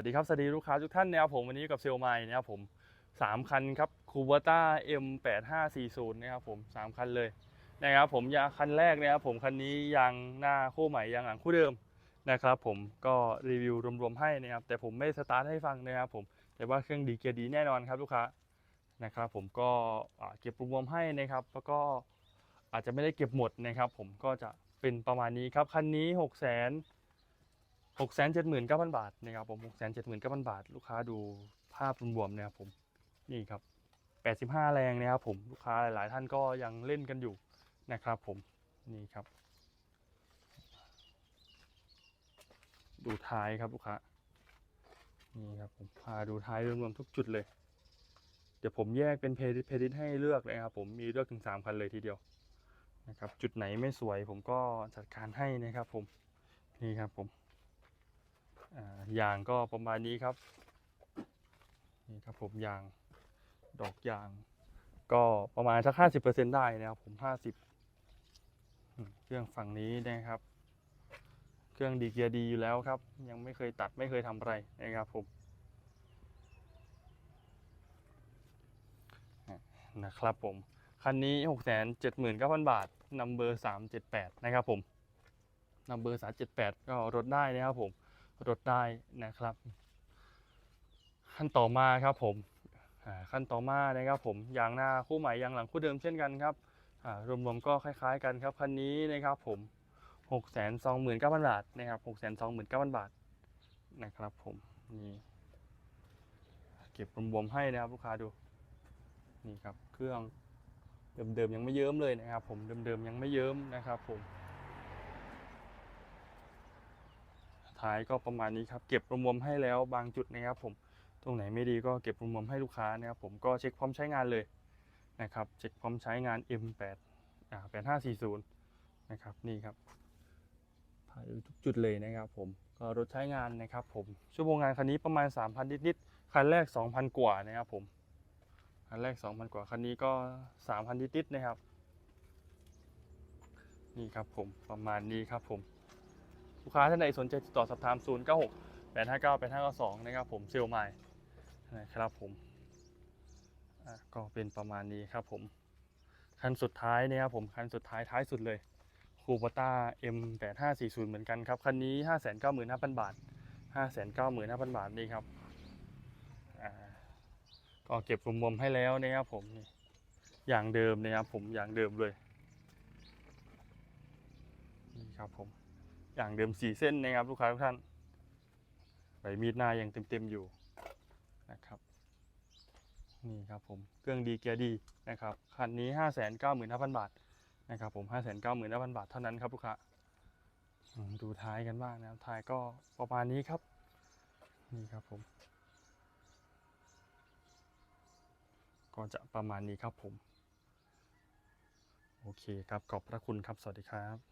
สวัสดีครับ สวัสดีลูกค้าทุกท่านนะครับผมวันนี้กับเซลไมล์นะครับผมสามคันครับคูเบต้า M8540 นะครับผมสามคันเลยนะครับผมยางคันแรกนะครับผมคันนี้ยางหน้าคู่ใหม่ยางหลังคู่เดิมนะครับผมก็รีวิวรวมๆให้นะครับแต่ผมไม่สตาร์ทให้ฟังนะครับผมแต่ว่าเครื่องดีเกียร์ดีแน่นอนครับลูกค้านะครับผมก็เก็บรวมๆให้นะครับแล้วก็อาจจะไม่ได้เก็บหมดนะครับผมก็จะเป็นประมาณนี้ครับคันนี้ 6 0 0 0 0 6 7 9 0 0 0 บาทนะครับผม6 7 9 0 0 0 บาท ลูกค้าดูภาพรวมๆนะครับผมนี่ครับ 85 แรงนะครับผมลูกค้าหลายๆ ท่านก็ยังเล่นกันอยู่นะครับผมนี่ครับ ดูท้ายครับลูกค้านี่ครับผมพาดูท้ายรวมๆทุกจุดเลย เดี๋ยวผมแยกเป็นเพจเพจให้เลือกเลยครับผมมีเลือกถึง 3 คันเลยทีเดียวนะครับ จุดไหนไม่สวยผมก็จัดการให้นะครับผมนี่ครับผม ยางก็ประมาณนี้ครับ นี่ครับผมยาง ดอกยาง ก็ประมาณสักห้าสิบเปอร์เซ็นได้นะครับผมห้าสิบเครื่องฝั่งนี้นะครับ เครื่องดีเกียร์ดีอยู่แล้วครับ ยังไม่เคยตัดไม่เคยทำอะไรนะครับผมนะครับผม คันนี้หกแสนเจ็ดหมื่นเก้าพันบาทนัมเบอร์สามเจ็ดแปดนะครับผมนัมเบอร์สามเจ็ดแปดก็ลดได้นะครับผม ลดได้นะครับ ขั้นต่อมาครับผมขั้นต่อมานะครับผมยางหน้าคู่ใหม่ยางหลังคู่เดิมเช่นกันครับรวมๆก็คล้ายๆกันครับคันนี้นะครับผม6 2 9 0 0 0 บาทนะครับ6 2 9 0 0 0 บาทนะครับผมนี่เก็บรวมๆให้นะครับลูกค้าดูนี่ครับเครื่องเดิมๆยังไม่เยิ้มเลยนะครับผมเดิมๆยังไม่เยิ้มนะครับผม ท้ายก็ประมาณนี้ครับเก็บรวมๆให้แล้วบางจุดนะครับผมตรงไหนไม่ดีก็เก็บรวมๆให้ลูกค้านะครับผมก็เช็คพร้อมใช้งานเลยนะครับเช็คพร้อมใช้งาน M8 อ่า8540นะครับนี่ครับถ่ายทุกจุดเลยนะครับผมก็รถใช้งานนะครับผมชั่วโมงงานคันนี้ประมาณ 3,000 นิดๆคันแรก 2,000 กว่านะครับผมคันแรก 2,000 กว่าคันนี้ก็ 3,000 นิดๆนะครับนี่ครับผมประมาณนี้ครับผม ลูกค้าท่านใดสนใจติดต่อสอบถาม 0 9 6 8 5 9 8 5 9 2 นะครับผมเซลไมล์นะครับผมก็เป็นประมาณนี้ครับผม คันสุดท้ายนะครับผมคันสุดท้ายท้ายสุดเลยคูปต้า M8540 เหมือนกันครับ คันนี้ 595,000 บาท 595,000 บาทนี่ครับก็เก็บรวมๆให้แล้วนะครับผมอย่างเดิมนะครับผมอย่างเดิมเลยนี่ครับผม อย่างเดิมสี่เส้นนะครับลูกค้าทุกท่านใบมีดหน้ายังเต็มๆอยู่นะครับนี่ครับผมเครื่องดีเกียร์ดีนะครับคันนี้5 9 5 0 0 0บาทนะครับผม5 9 5 0 0 0บาทเท่านั้นครับลูกค้าดูท้ายกันบ้างนะครับท้ายก็ประมาณนี้ครับนี่ครับผมก็จะประมาณนี้ครับผม โอเคครับ ขอบพระคุณครับ สวัสดีครับ